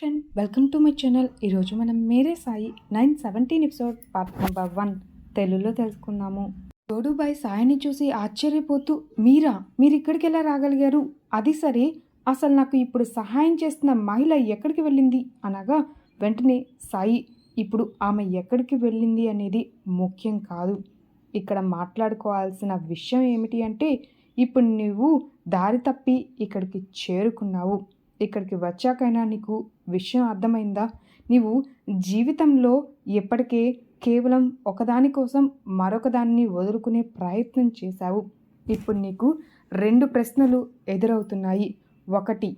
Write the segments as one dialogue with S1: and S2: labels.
S1: Friend welcome to my channel ఈరోజు మనం Mere Sai nine seventeen episode part number one తెలుగులో తెలుసుకుందాము. జోడుబాయ్ సాయిని చూసి ఆశ్చర్యపోతూ మీరా మీరు ఇక్కడికి ఎలా రాగలిగారు? అది సరే అసలు నాకు ఇప్పుడు సహాయం చేస్తున్న మహిళ ఎక్కడికి వెళ్ళింది? అనగా వెంటనే సాయి ఇప్పుడు ఆమె ఎక్కడికి వెళ్ళింది అనేది ముఖ్యం కాదు. ఇక్కడ మాట్లాడుకోవాల్సిన విషయం ఏమిటి అంటే ఇప్పుడు నువ్వు దారి తప్పి ఇక్కడికి చేరుకున్నావు. ఇక్కడికి వచ్చాకైనా నీకు విషయం అర్థమైందా? నీవు జీవితంలో ఎప్పటికే కేవలం ఒకదాని కోసం మరొకదాన్ని వదులుకునే ప్రయత్నం చేశావు. ఇప్పుడు నీకు రెండు ప్రశ్నలు ఎదురవుతున్నాయి. ఒకటి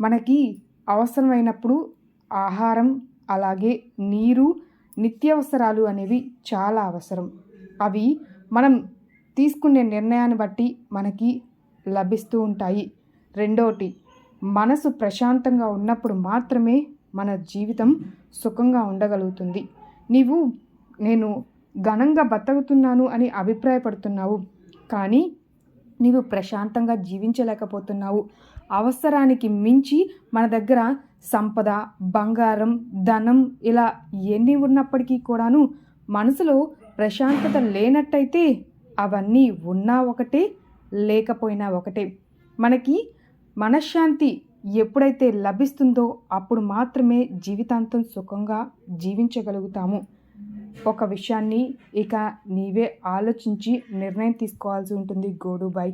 S1: మనకి అవసరమైనప్పుడు ఆహారం అలాగే నీరు నిత్యావసరాలు అనేవి చాలా అవసరం. అవి మనం తీసుకునే నిర్ణయాన్ని బట్టి మనకి లభిస్తూ ఉంటాయి. రెండోటి మనసు ప్రశాంతంగా ఉన్నప్పుడు మాత్రమే మన జీవితం సుఖంగా ఉండగలుగుతుంది. నీవు నేను ఘనంగా బతుకుతున్నాను అని అభిప్రాయపడుతున్నావు. కానీ నీవు ప్రశాంతంగా జీవించలేకపోతున్నావు. అవసరానికి మించి మన దగ్గర సంపద బంగారం ధనం ఇలా ఎన్ని ఉన్నప్పటికీ కూడాను మనసులో ప్రశాంతత లేనట్టయితే అవన్నీ ఉన్నా ఒకటే లేకపోయినా ఒకటే. మనకి మనశ్శాంతి ఎప్పుడైతే లభిస్తుందో అప్పుడు మాత్రమే జీవితాంతం సుఖంగా జీవించగలుగుతాము. ఒక విషయాన్ని ఇక నీవే ఆలోచించి నిర్ణయం తీసుకోవాల్సి ఉంటుంది గోడుబాయ్.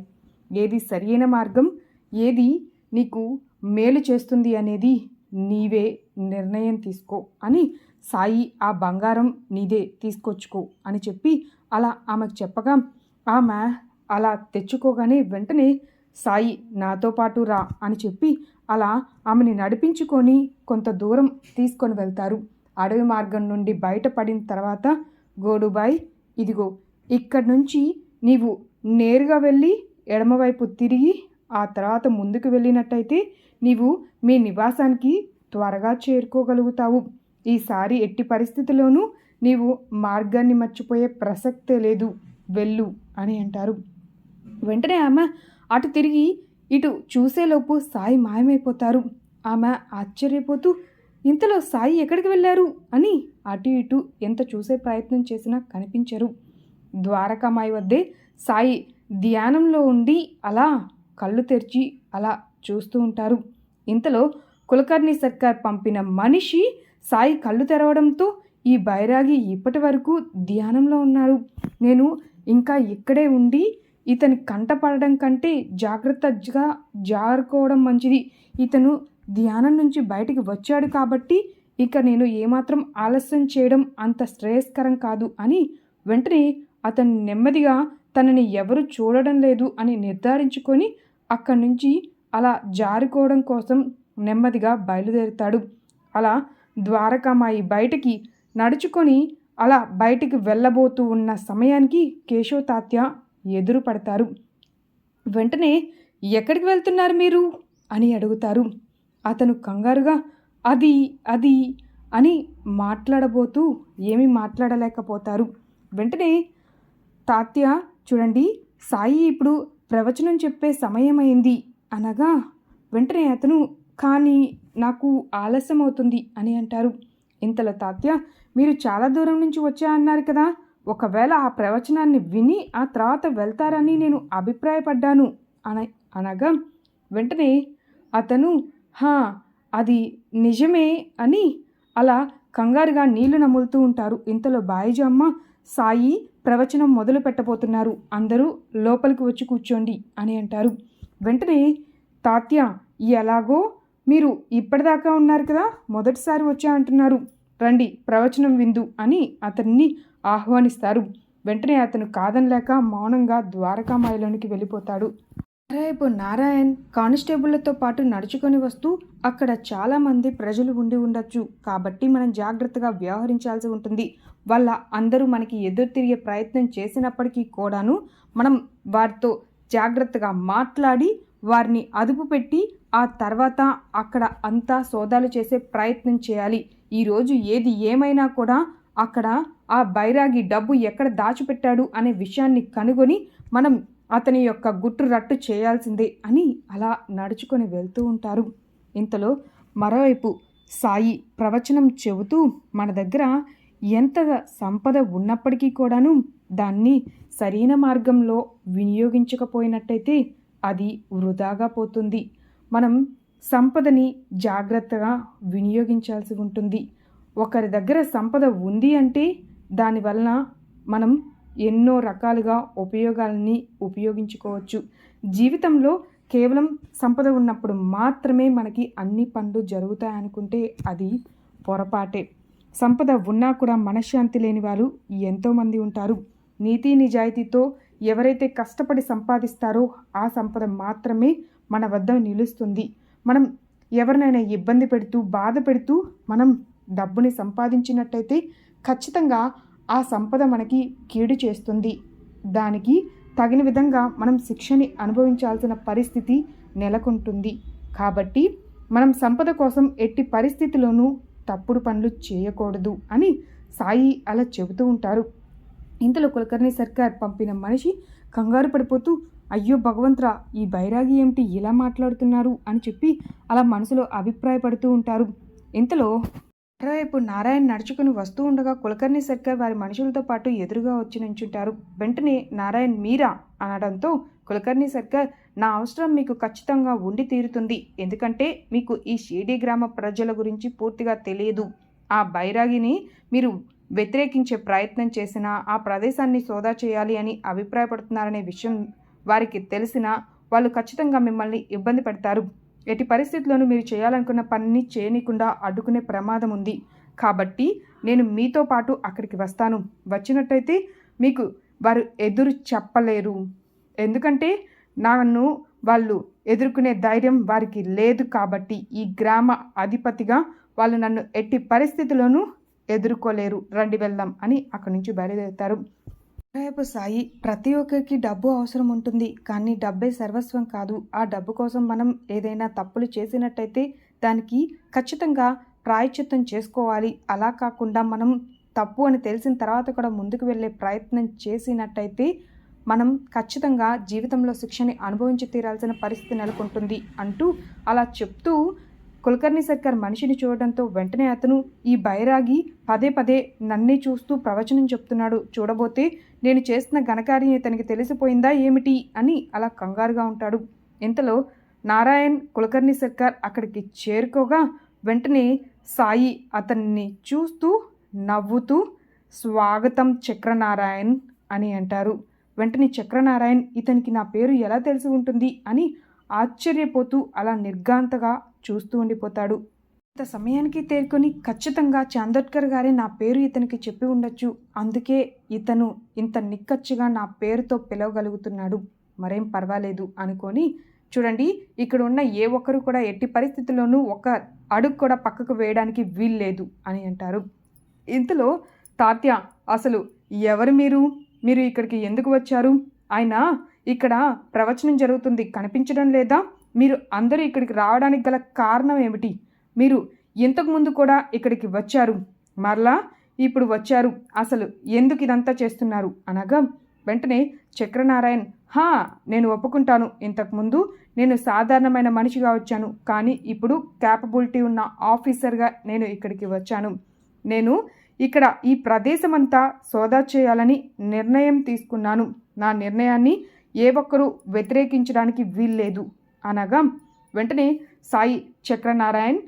S1: ఏది సరియైన మార్గం? ఏది నీకు మేలు చేస్తుంది అనేది నీవే నిర్ణయం తీసుకో అని సాయి ఆ బంగారం నీదే తీసుకొచ్చుకో అని చెప్పి అలా ఆమెకు చెప్పగా ఆమె అలా తెచ్చుకోగానే వెంటనే సాయి నాతో పాటు రా అని చెప్పి అలా ఆమెని నడిపించుకొని కొంత దూరం తీసుకొని వెళ్తారు. అడవి మార్గం నుండి బయటపడిన తర్వాత గోడుబాయ్ ఇదిగో ఇక్కడి నుంచి నీవు నేరుగా వెళ్ళి ఎడమవైపు తిరిగి ఆ తర్వాత ముందుకు వెళ్ళినట్టయితే నీవు మీ నివాసానికి త్వరగా చేరుకోగలుగుతావు. ఈసారి ఎట్టి పరిస్థితిలోనూ నీవు మార్గాన్ని మర్చిపోయే ప్రసక్తే లేదు. వెళ్ళు అని అంటారు. వెంటనే ఆమె అటు తిరిగి ఇటు చూసేలోపు సాయి మాయమైపోతారు. ఆమె ఆశ్చర్యపోతూ ఇంతలో సాయి ఎక్కడికి వెళ్ళారు? అని అటు ఇటు ఎంత చూసే ప్రయత్నం చేసినా కనిపించరు. ద్వారకామాయి వద్దే సాయి ధ్యానంలో ఉండి అలా కళ్ళు తెరిచి అలా చూస్తూ ఉంటారు. ఇంతలో కులకర్ణి సర్కార్ పంపిన మనిషి సాయి కళ్ళు తెరవడంతో ఈ బైరాగి ఇప్పటి వరకు ధ్యానంలో ఉన్నాడు నేను ఇంకా ఇక్కడే ఉండి ఇతని కంటపడడం కంటే జాగ్రత్తగా జారుకోవడం మంచిది. ఇతను ధ్యానం నుంచి బయటికి వచ్చాడు కాబట్టి ఇక నేను ఏమాత్రం ఆలస్యం చేయడం అంత శ్రేయస్కరం కాదు అని వెంటనే అతను నెమ్మదిగా తనని ఎవరు చూడడం లేదు అని నిర్ధారించుకొని అక్కడి నుంచి అలా జారుకోవడం కోసం నెమ్మదిగా బయలుదేరుతాడు. అలా ద్వారకామాయి బయటికి నడుచుకొని అలా బయటికి వెళ్ళబోతూ ఉన్న సమయానికి కేశవ తాత్య ఎదురు పడతారు. వెంటనే ఎక్కడికి వెళ్తున్నారు మీరు? అని అడుగుతారు. అతను కంగారుగా అది అది అని మాట్లాడబోతూ ఏమీ మాట్లాడలేకపోతారు. వెంటనే తాత్య చూడండి సాయి ఇప్పుడు ప్రవచనం చెప్పే సమయం అయింది అనగా వెంటనే అతను కానీ నాకు ఆలస్యం అవుతుంది అని అంటారు. ఇంతలో తాత్య మీరు చాలా దూరం నుంచి వచ్చా అన్నారు కదా? ఒకవేళ ఆ ప్రవచనాన్ని విని ఆ తర్వాత వెళ్తారని నేను అభిప్రాయపడ్డాను అన అనగా వెంటనే అతను హా అది నిజమే అని అలా కంగారుగా నీళ్ళు నములుతూ ఉంటారు. ఇంతలో బాయిజమ్మ సాయి ప్రవచనం మొదలు పెట్టబోతున్నారు. అందరూ లోపలికి వచ్చి కూర్చోండి అని అంటారు. వెంటనే తాత్య ఎలాగో మీరు ఇప్పటిదాకా ఉన్నారు కదా మొదటిసారి వచ్చా అంటున్నారు. రండి ప్రవచనం విందు అని అతన్ని ఆహ్వానిస్తారు. వెంటనే అతను కాదనలేక మౌనంగా ద్వారకామాయలోనికి వెళ్ళిపోతాడు. రేపు నారాయణ్ కానిస్టేబుళ్ళతో పాటు నడుచుకొని వస్తూ అక్కడ చాలామంది ప్రజలు ఉండి ఉండొచ్చు. కాబట్టి మనం జాగ్రత్తగా వ్యవహరించాల్సి ఉంటుంది. వాళ్ళ అందరూ మనకి ఎదురు తిరిగే ప్రయత్నం చేసినప్పటికీ కూడాను మనం వారితో జాగ్రత్తగా మాట్లాడి వారిని అదుపు పెట్టి ఆ తర్వాత అక్కడ అంతా సోదాలు చేసే ప్రయత్నం చేయాలి. ఈరోజు ఏది ఏమైనా కూడా అక్కడ ఆ బైరాగి డబ్బు ఎక్కడ దాచిపెట్టాడు అనే విషయాన్ని కనుగొని మనం అతని యొక్క గుట్టు రట్టు చేయాల్సిందే అని అలా నడుచుకొని వెళ్తూ ఉంటారు. ఇంతలో మరోవైపు సాయి ప్రవచనం చెబుతూ మన దగ్గర ఎంత సంపద ఉన్నప్పటికీ కూడాను దాన్ని సరైన మార్గంలో వినియోగించకపోయినట్టయితే అది వృధాగా పోతుంది. మనం సంపదని జాగ్రత్తగా వినియోగించాల్సి ఉంటుంది. ఒకరి దగ్గర సంపద ఉంది అంటే దానివలన మనం ఎన్నో రకాలుగా ఉపయోగాలని ఉపయోగించుకోవచ్చు. జీవితంలో కేవలం సంపద ఉన్నప్పుడు మాత్రమే మనకి అన్ని పనులు జరుగుతాయనుకుంటే అది పొరపాటే. సంపద ఉన్నా కూడా మనశ్శాంతి లేని వారు ఎంతోమంది ఉంటారు. నీతి నిజాయితీతో ఎవరైతే కష్టపడి సంపాదిస్తారో ఆ సంపద మాత్రమే మన వద్ద నిలుస్తుంది. మనం ఎవరినైనా ఇబ్బంది పెడుతూ బాధ పెడుతూ మనం డబ్బుని సంపాదించినట్టయితే ఖచ్చితంగా ఆ సంపద మనకి కీడు చేస్తుంది. దానికి తగిన విధంగా మనం శిక్షని అనుభవించాల్సిన పరిస్థితి నెలకొంటుంది. కాబట్టి మనం సంపద కోసం ఎట్టి పరిస్థితిలోనూ తప్పుడు పనులు చేయకూడదు అని సాయి అలా చెబుతూ ఉంటారు. ఇంతలో కులకర్ణి సర్కార్ పంపిన మనిషి కంగారు పడిపోతూ అయ్యో భగవంతురా ఈ బైరాగి ఏమిటి ఇలా మాట్లాడుతున్నారు? అని చెప్పి అలా మనసులో అభిప్రాయపడుతూ ఉంటారు. ఇంతలో మరోవైపు నారాయణ నడుచుకుని వస్తూ ఉండగా కులకర్ణి సర్కార్ వారి మనుషులతో పాటు ఎదురుగా వచ్చి నుంచుంటారు. వెంటనే నారాయణ్ మీరా? అనడంతో కులకర్ణి సర్కార్ నా అవసరం మీకు ఖచ్చితంగా ఉండి తీరుతుంది. ఎందుకంటే మీకు ఈ షేడీ గ్రామ ప్రజల గురించి పూర్తిగా తెలియదు. ఆ బైరాగిని మీరు వ్యతిరేకించే ప్రయత్నం చేసినా ఆ ప్రదేశాన్ని సోదా చేయాలి అని అభిప్రాయపడుతున్నారనే విషయం వారికి తెలిసినా వాళ్ళు ఖచ్చితంగా మిమ్మల్ని ఇబ్బంది పెడతారు. ఎట్టి పరిస్థితుల్లోనూ మీరు చేయాలనుకున్న పనిని చేయనీయకుండా అడ్డుకునే ప్రమాదం ఉంది. కాబట్టి నేను మీతో పాటు అక్కడికి వస్తాను. వచ్చినట్టయితే మీకు వారు ఎదురు చెప్పలేరు. ఎందుకంటే నన్ను వాళ్ళు ఎదుర్కొనే ధైర్యం వారికి లేదు కాబట్టి ఈ గ్రామ అధిపతిగా వాళ్ళు నన్ను ఎట్టి పరిస్థితుల్లోనూ ఎదుర్కోలేరు. రండి వెళ్దాం అని అక్కడి నుంచి బయలుదేరుతారు. రేపు సాయి ప్రతి ఒక్కరికి డబ్బు అవసరం ఉంటుంది కానీ డబ్బే సర్వస్వం కాదు. ఆ డబ్బు కోసం మనం ఏదైనా తప్పులు చేసినట్టయితే దానికి ఖచ్చితంగా ప్రాయచిత్తం చేసుకోవాలి. అలా కాకుండా మనం తప్పు అని తెలిసిన తర్వాత కూడా ముందుకు వెళ్ళే ప్రయత్నం చేసినట్టయితే మనం ఖచ్చితంగా జీవితంలో శిక్షని అనుభవించి తీరాల్సిన పరిస్థితి నెలకొంటుంది అంటూ అలా చెప్తూ కులకర్ణి సర్కార్ మనిషిని చూడడంతో వెంటనే అతను ఈ బైరాగి పదే పదే నన్నే చూస్తూ ప్రవచనం చెప్తున్నాడు. చూడబోతే నేను చేస్తున్న ఘనకార్యం ఇతనికి తెలిసిపోయిందా ఏమిటి అని అలా కంగారుగా ఉంటాడు. ఇంతలో నారాయణ్ కులకర్ణి సర్కార్ అక్కడికి చేరుకోగా వెంటనే సాయి అతన్ని చూస్తూ నవ్వుతూ స్వాగతం చక్రనారాయణ్ అని అంటారు. వెంటనే చక్రనారాయణ్ ఇతనికి నా పేరు ఎలా తెలిసి ఉంటుంది అని ఆశ్చర్యపోతూ అలా నిర్గాంతగా చూస్తూ ఉండిపోతాడు. ఇంత సమయానికి తేరుకొని ఖచ్చితంగా చాందోడ్కర్ గారే నా పేరు ఇతనికి చెప్పి ఉండొచ్చు. అందుకే ఇతను ఇంత నిక్కచ్చిగా నా పేరుతో పిలవగలుగుతున్నాడు. మరేం పర్వాలేదు అనుకొని చూడండి ఇక్కడ ఉన్న ఏ ఒక్కరు కూడా ఎట్టి పరిస్థితుల్లోనూ ఒక అడుగు కూడా పక్కకు వేయడానికి వీల్లేదు అని అంటారు. ఇంతలో తాత్య అసలు ఎవరు మీరు? మీరు ఇక్కడికి ఎందుకు వచ్చారు? ఆయన ఇక్కడ ప్రవచనం జరుగుతుంది. కనిపించడం లేదా? మీరు అందరూ ఇక్కడికి రావడానికి గల కారణం ఏమిటి? మీరు ఇంతకుముందు కూడా ఇక్కడికి వచ్చారు. మరలా ఇప్పుడు వచ్చారు. అసలు ఎందుకు ఇదంతా చేస్తున్నారు? అనగా వెంటనే చక్రనారాయణ్ హా నేను ఒప్పుకుంటాను. ఇంతకుముందు నేను సాధారణమైన మనిషిగా వచ్చాను. కానీ ఇప్పుడు క్యాపబిలిటీ ఉన్న ఆఫీసర్గా నేను ఇక్కడికి వచ్చాను. నేను ఇక్కడ ఈ ప్రదేశం అంతా సోదా చేయాలని నిర్ణయం తీసుకున్నాను. నా నిర్ణయాన్ని ఏ ఒక్కరూ వ్యతిరేకించడానికి వీల్లేదు. అనగా వెంటనే సాయి చక్రనారాయణ్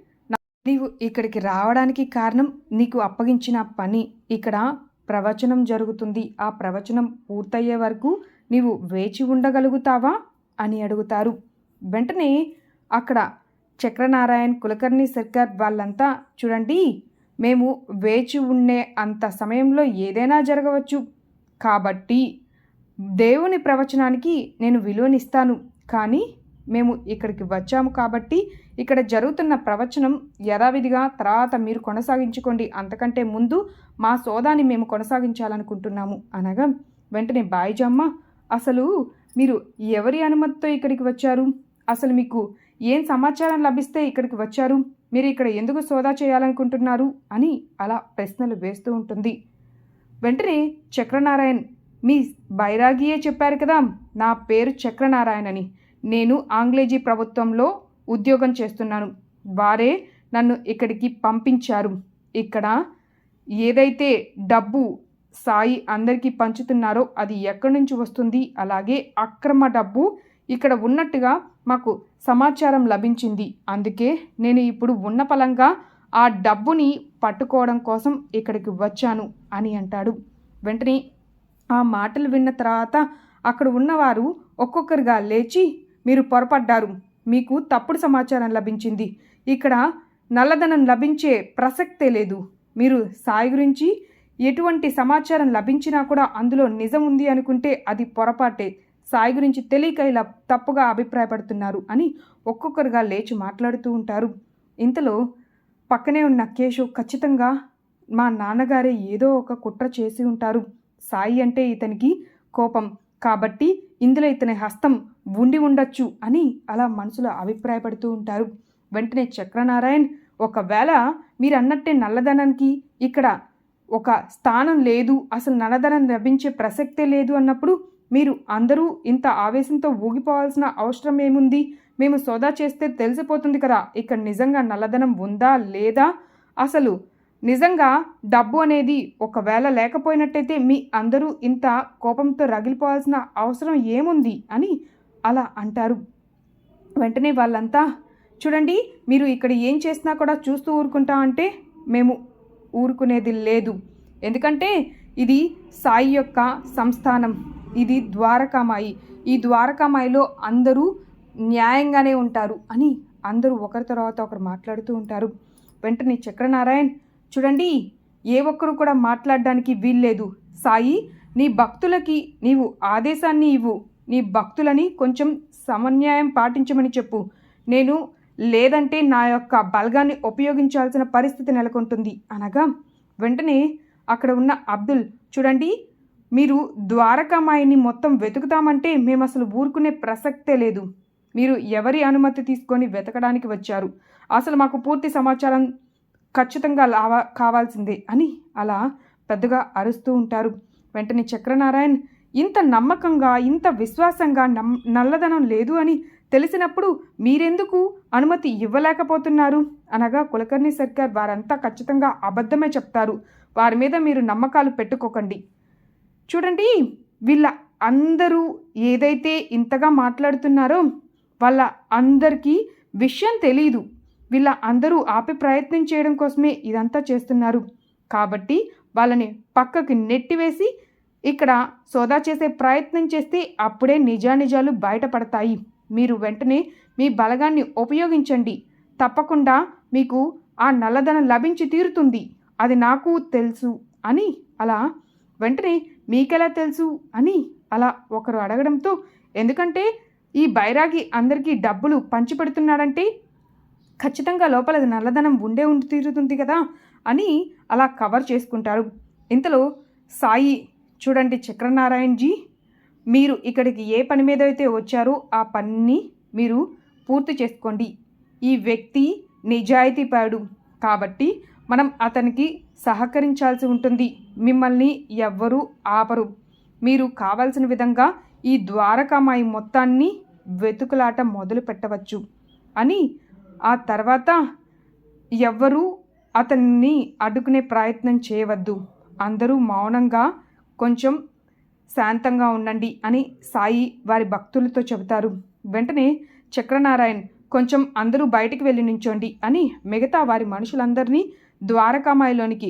S1: నీవు ఇక్కడికి రావడానికి కారణం నీకు అప్పగించిన పని. ఇక్కడ ప్రవచనం జరుగుతుంది. ఆ ప్రవచనం పూర్తయ్యే వరకు నీవు వేచి ఉండగలుగుతావా? అని అడుగుతారు. వెంటనే అక్కడ చక్రనారాయణ్ కులకర్ణి సర్కార్ వాళ్ళంతా చూడండి మేము వేచి ఉండే అంత సమయంలో ఏదైనా జరగవచ్చు. కాబట్టి దేవుని ప్రవచనానికి నేను విలువనిస్తాను. కానీ మేము ఇక్కడికి వచ్చాము కాబట్టి ఇక్కడ జరుగుతున్న ప్రవచనం యథావిధిగా తర్వాత మీరు కొనసాగించుకోండి. అంతకంటే ముందు మా సోదాన్ని మేము కొనసాగించాలనుకుంటున్నాము. అనగా వెంటనే బాయిజమ్మ అసలు మీరు ఎవరి అనుమతితో ఇక్కడికి వచ్చారు? అసలు మీకు ఏం సమాచారం లభిస్తే ఇక్కడికి వచ్చారు? మీరు ఇక్కడ ఎందుకు సోదా చేయాలనుకుంటున్నారు? అని అలా ప్రశ్నలు వేస్తూ ఉంటుంది. వెంటనే చక్రనారాయణ్ మీ బైరాగియే చెప్పారు కదా నా పేరు చక్రనారాయణ్ అని నేను ఆంగ్లేజీ ప్రభుత్వంలో ఉద్యోగం చేస్తున్నాను. వారే నన్ను ఇక్కడికి పంపించారు. ఇక్కడ ఏదైతే డబ్బు సాయి అందరికీ పంచుతున్నారో అది ఎక్కడి నుంచి వస్తుంది? అలాగే అక్రమ డబ్బు ఇక్కడ ఉన్నట్టుగా మాకు సమాచారం లభించింది. అందుకే నేను ఇప్పుడు ఉన్న పలంగా ఆ డబ్బుని పట్టుకోవడం కోసం ఇక్కడికి వచ్చాను అని అంటాడు. వెంటనే ఆ మాటలు విన్న తర్వాత అక్కడ ఉన్నవారు ఒక్కొక్కరుగా లేచి మీరు పొరపడ్డారు. మీకు తప్పుడు సమాచారం లభించింది. ఇక్కడ నల్లధనం లభించే ప్రసక్తే లేదు. మీరు సాయి గురించి ఎటువంటి సమాచారం లభించినా కూడా అందులో నిజం ఉంది అనుకుంటే అది పొరపాటే. సాయి గురించి తెలియక ఇలా తప్పుగా అభిప్రాయపడుతున్నారు అని ఒక్కొక్కరుగా లేచి మాట్లాడుతూ ఉంటారు. ఇంతలో పక్కనే ఉన్న కేశవ్ ఖచ్చితంగా మా నాన్నగారే ఏదో ఒక కుట్ర చేసి ఉంటారు. సాయి అంటే ఇతనికి కోపం. కాబట్టి ఇందులో ఇతని హస్తం ఉండి ఉండొచ్చు అని అలా మనసులో అభిప్రాయపడుతూ ఉంటారు. వెంటనే చక్రనారాయణ్ ఒకవేళ మీరు అన్నట్టే నల్లధనానికి ఇక్కడ ఒక స్థానం లేదు అసలు నల్లధనం లభించే ప్రసక్తే లేదు అన్నప్పుడు మీరు అందరూ ఇంత ఆవేశంతో ఊగిపోవాల్సిన అవసరం ఏముంది? మేము సోదా చేస్తే తెలిసిపోతుంది కదా ఇక్కడ నిజంగా నల్లధనం ఉందా లేదా? అసలు నిజంగా డబ్బు అనేది ఒకవేళ లేకపోయినట్టయితే మీ అందరూ ఇంత కోపంతో రగిలిపోవాల్సిన అవసరం ఏముంది? అని అలా అంటారు. వెంటనే వాళ్ళంతా చూడండి మీరు ఇక్కడ ఏం చేసినా కూడా చూస్తూ ఊరుకుంటా అంటే మేము ఊరుకునేది లేదు. ఎందుకంటే ఇది సాయి యొక్క సంస్థానం ఇది ద్వారకామాయి. ఈ ద్వారకామాయిలో అందరూ న్యాయంగానే ఉంటారు అని అందరూ ఒకరి తర్వాత ఒకరు మాట్లాడుతూ ఉంటారు. వెంటనే చక్రనారాయణ్ చూడండి ఏ ఒక్కరు కూడా మాట్లాడడానికి వీల్లేదు. సాయి నీ భక్తులకి నీవు ఆదేశాన్ని ఇవ్వు. నీ భక్తులని కొంచెం సమన్యాయం పాటించమని చెప్పు. నేను లేదంటే నా యొక్క బలగాన్ని ఉపయోగించాల్సిన పరిస్థితి నెలకొంటుంది. అనగా వెంటనే అక్కడ ఉన్న అబ్దుల్ చూడండి మీరు ద్వారకామాయిని మొత్తం వెతుకుతామంటే మేము అసలు ఊరుకునే ప్రసక్తే లేదు. మీరు ఎవరి అనుమతి తీసుకొని వెతకడానికి వచ్చారు? అసలు మాకు పూర్తి సమాచారం ఖచ్చితంగా లావా కావాల్సిందే అని అలా పెద్దగా అరుస్తూ ఉంటారు. వెంటనే చక్రనారాయణ్ ఇంత నమ్మకంగా ఇంత విశ్వాసంగా నమ్ నల్లదనం లేదు అని తెలిసినప్పుడు మీరెందుకు అనుమతి ఇవ్వలేకపోతున్నారు? అనగా కులకర్ణి సర్కార్ వారంతా ఖచ్చితంగా అబద్ధమే చెప్తారు. వారి మీద మీరు నమ్మకాలు పెట్టుకోకండి. చూడండి వీళ్ళ అందరూ ఏదైతే ఇంతగా మాట్లాడుతున్నారో వాళ్ళ అందరికీ విషయం తెలియదు వీళ్ళ అందరూ ఆపే ప్రయత్నం చేయడం కోసమే ఇదంతా చేస్తున్నారు. కాబట్టి వాళ్ళని పక్కకి నెట్టివేసి ఇక్కడ సోదా చేసే ప్రయత్నం చేస్తే అప్పుడే నిజానిజాలు బయటపడతాయి. మీరు వెంటనే మీ బలగాన్ని ఉపయోగించండి. తప్పకుండా మీకు ఆ నల్లధనం లభించి తీరుతుంది. అది నాకు తెలుసు అని అలా వెంటనే మీకెలా తెలుసు అని అలా ఒకరు అడగడంతో ఎందుకంటే ఈ బైరాగి అందరికీ డబ్బులు పంచిపెడుతున్నాడంటే ఖచ్చితంగా లోపల నల్లధనం ఉండే ఉండి తీరుతుంది కదా అని అలా కవర్ చేసుకుంటారు. ఇంతలో సాయి చూడండి చక్రనారాయణజీ మీరు ఇక్కడికి ఏ పని మీద అయితే వచ్చారో ఆ పనిని మీరు పూర్తి చేసుకోండి. ఈ వ్యక్తి నిజాయితీపరుడు కాబట్టి మనం అతనికి సహకరించాల్సి ఉంటుంది. మిమ్మల్ని ఎవ్వరూ ఆపరు. మీరు కావాల్సిన విధంగా ఈ ద్వారకామాయి మొత్తాన్ని వెతుకులాట మొదలు పెట్టవచ్చు అని ఆ తర్వాత ఎవ్వరూ అతన్ని అడ్డుకునే ప్రయత్నం చేయవద్దు. అందరూ మౌనంగా కొంచెం శాంతంగా ఉండండి అని సాయి వారి భక్తులతో చెబుతారు. వెంటనే చక్రనారాయణ్ కొంచెం అందరూ బయటికి వెళ్ళి నించోండి అని మిగతా వారి మనుషులందరినీ ద్వారకామాయిలోనికి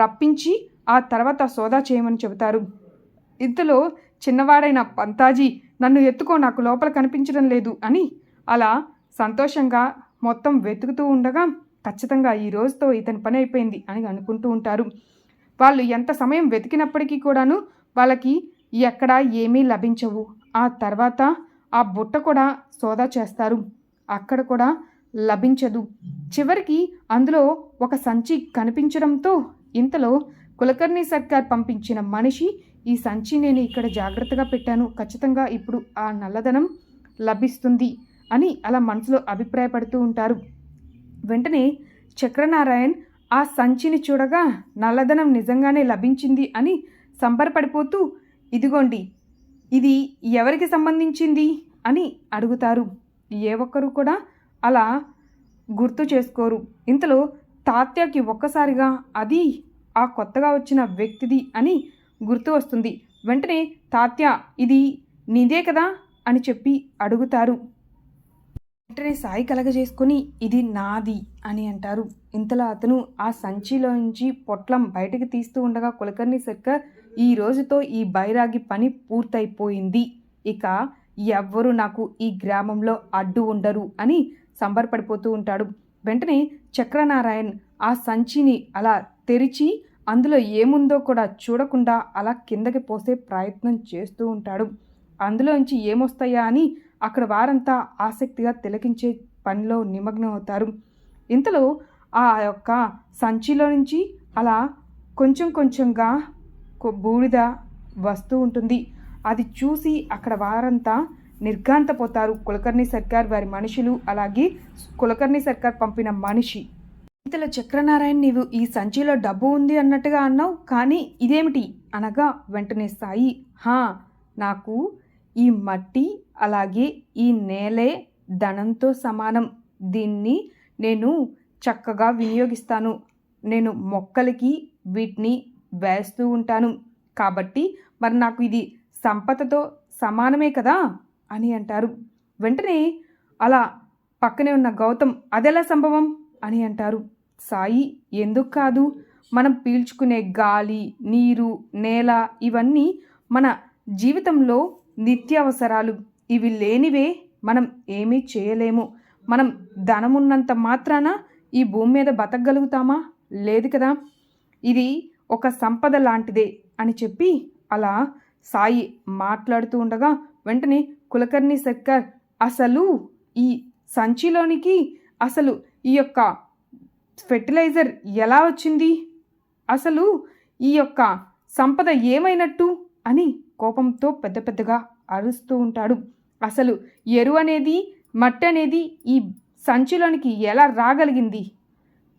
S1: రప్పించి ఆ తర్వాత సోదా చేయమని చెబుతారు. ఇంతలో చిన్నవాడైన పంతాజీ నన్ను ఎత్తుకో నాకు లోపల కనిపించడం లేదు అని అలా సంతోషంగా మొత్తం వెతుకుతూ ఉండగా ఖచ్చితంగా ఈ రోజుతో ఇతని పని అయిపోయింది అని అనుకుంటూ ఉంటారు. వాళ్ళు ఎంత సమయం వెతికినప్పటికీ కూడాను వాళ్ళకి ఎక్కడ ఏమీ లభించవు. ఆ తర్వాత ఆ బుట్ట కూడా సోదా చేస్తారు. అక్కడ కూడా లభించదు. చివరికి అందులో ఒక సంచి కనిపించడంతో ఇంతలో కులకర్ణి సర్కార్ పంపించిన మనిషి ఈ సంచి నేను ఇక్కడ జాగ్రత్తగా పెట్టాను. ఖచ్చితంగా ఇప్పుడు ఆ నల్లధనం లభిస్తుంది అని అలా మనసులో అభిప్రాయపడుతూ ఉంటారు. వెంటనే చక్రనారాయణ్ ఆ సంచిని చూడగా నల్లధనం నిజంగానే లభించింది అని సంబరపడిపోతూ ఇదిగోండి ఇది ఎవరికి సంబంధించింది? అని అడుగుతారు. ఏ ఒక్కరు కూడా అలా గుర్తు చేసుకోరు. ఇంతలో తాత్యాకి ఒక్కసారిగా అది ఆ కొత్తగా వచ్చిన వ్యక్తిది అని గుర్తు వస్తుంది. వెంటనే తాత్య ఇది నీదే కదా? అని చెప్పి అడుగుతారు. వెంటనే సాయి కలగజేసుకొని ఇది నాది అని అంటారు. ఇంతలో అతను ఆ సంచిలో నుంచి పొట్లం బయటకు తీస్తూ ఉండగా కులకర్ణి సర్కర్ ఈ రోజుతో ఈ బైరాగి పని పూర్తయిపోయింది. ఇక ఎవ్వరు నాకు ఈ గ్రామంలో అడ్డు ఉండరు అని సంబరపడిపోతూ ఉంటాడు. వెంటనే చక్రనారాయణ్ ఆ సంచిని అలా తెరిచి అందులో ఏముందో కూడా చూడకుండా అలా కిందకి పోసే ప్రయత్నం చేస్తూ ఉంటాడు. అందులోంచి ఏమొస్తాయా అని అక్కడ వారంతా ఆసక్తిగా తిలకించే పనిలో నిమగ్నం అవుతారు. ఇంతలో ఆ యొక్క సంచిలో నుంచి అలా కొంచెం కొంచెంగా బూడిద వస్తూ ఉంటుంది. అది చూసి అక్కడ వారంతా నిర్ఘాంతపోతారు. కులకర్ణి సర్కార్ వారి మనుషులు అలాగే కులకర్ణి సర్కార్ పంపిన మనిషి. ఇంతలో చక్రనారాయణ నీవు ఈ సంచిలో డబ్బు ఉంది అన్నట్టుగా అన్నావు కానీ ఇదేమిటి? అనగా వెంటనే సాయి హా నాకు ఈ మట్టి అలాగే ఈ నేలే ధనంతో సమానం. దీన్ని నేను చక్కగా వినియోగిస్తాను. నేను మొక్కలకి వీటిని వేస్తూ ఉంటాను. కాబట్టి మరి నాకు ఇది సంపదతో సమానమే కదా? అని అంటారు. వెంటనే అలా పక్కనే ఉన్న గౌతమ్ అదెలా సంభవం? అని అంటారు. సాయి ఎందుకు కాదు? మనం పీల్చుకునే గాలి నీరు నేల ఇవన్నీ మన జీవితంలో నిత్యావసరాలు. ఇవి లేనివే మనం ఏమీ చేయలేము. మనం ధనమున్నంత మాత్రాన ఈ భూమి మీద బతకగలుగుతామా? లేదు కదా. ఇది ఒక సంపద లాంటిదే అని చెప్పి అలా సాయి మాట్లాడుతూ ఉండగా వెంటనే కులకర్ణి సర్కార్ అసలు ఈ సంచిలోనికి అసలు ఈ యొక్క ఫెర్టిలైజర్ ఎలా వచ్చింది? అసలు ఈ యొక్క సంపద ఏమైనట్టు? అని కోపంతో పెద్ద పెద్దగా అరుస్తూ ఉంటాడు. అసలు ఎరువు అనేది మట్టి అనేది ఈ సంచిలోనికి ఎలా రాగలిగింది?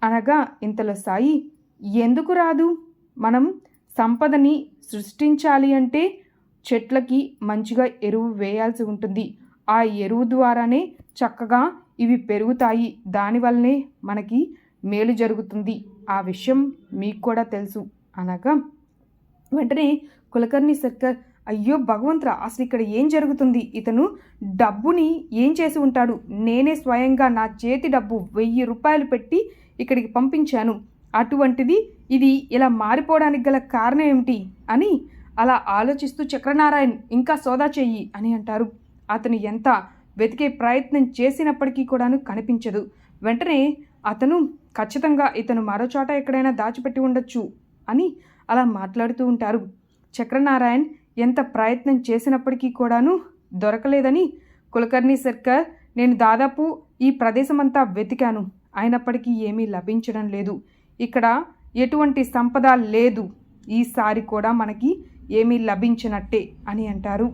S1: అనగా ఇంతలో సాయి ఎందుకు రాదు? మనం సంపదని సృష్టించాలి అంటే చెట్లకి మంచిగా ఎరువు వేయాల్సి ఉంటుంది. ఆ ఎరువు ద్వారానే చక్కగా ఇవి పెరుగుతాయి. దానివల్లనే మనకి మేలు జరుగుతుంది. ఆ విషయం మీకు కూడా తెలుసు. అనగా వెంటనే కులకర్ణి సర్కార్ అయ్యో భగవంతురా అసలు ఇక్కడ ఏం జరుగుతుంది? ఇతను డబ్బుని ఏం చేసి ఉంటాడు? నేనే స్వయంగా నా చేతి డబ్బు వెయ్యి రూపాయలు పెట్టి ఇక్కడికి పంపించాను. అటువంటిది ఇది ఇలా మారిపోవడానికి గల కారణం ఏమిటి అని అలా ఆలోచిస్తూ చక్రనారాయణ్ ఇంకా సోదా చెయ్యి అని అంటారు. అతను ఎంత వెతికే ప్రయత్నం చేసినప్పటికీ కూడాను కనిపించదు. వెంటనే అతను ఖచ్చితంగా ఇతను మరో చోట ఎక్కడైనా దాచిపెట్టి ఉండొచ్చు అని అలా మాట్లాడుతూ ఉంటారు. చక్రనారాయణ్ ఎంత ప్రయత్నం చేసినప్పటికీ కూడాను దొరకలేదని కులకర్ణి సర్కార్ నేను దాదాపు ఈ ప్రదేశమంతా వెతికాను. అయినప్పటికీ ఏమీ లభించడం లేదు. ఇక్కడ ఎటువంటి సంపద లేదు. ఈసారి కూడా మనకి ఏమీ లభించినట్టే అని అంటారు.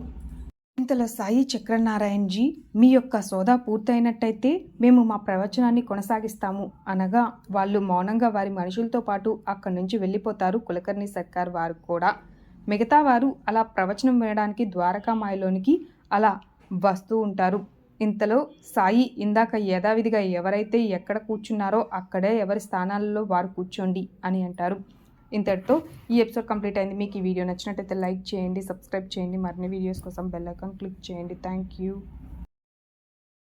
S1: ఇంతలో సాయి చక్రనారాయణ్జీ మీ యొక్క సోదా పూర్తయినట్టయితే మేము మా ప్రవచనాన్ని కొనసాగిస్తాము అనగా వాళ్ళు మౌనంగా వారి మనుషులతో పాటు అక్కడి నుంచి వెళ్ళిపోతారు కులకర్ణి సర్కార్ వారు కూడా. మిగతా వారు అలా ప్రవచనం వినడానికి ద్వారకామాయలోనికి అలా వస్తూ ఉంటారు. ఇంతలో సాయి ఇందాక యథావిధిగా ఎవరైతే ఎక్కడ కూర్చున్నారో అక్కడే ఎవరి స్థానాలలో వారు కూర్చోండి అని అంటారు. ఇంతటితో ఈ ఎపిసోడ్ కంప్లీట్ అయింది. మీకు ఈ వీడియో నచ్చినట్టయితే లైక్ చేయండి సబ్స్క్రైబ్ చేయండి. మరిన్ని వీడియోస్ కోసం బెల్ ఐకాన్ క్లిక్ చేయండి. Thank you.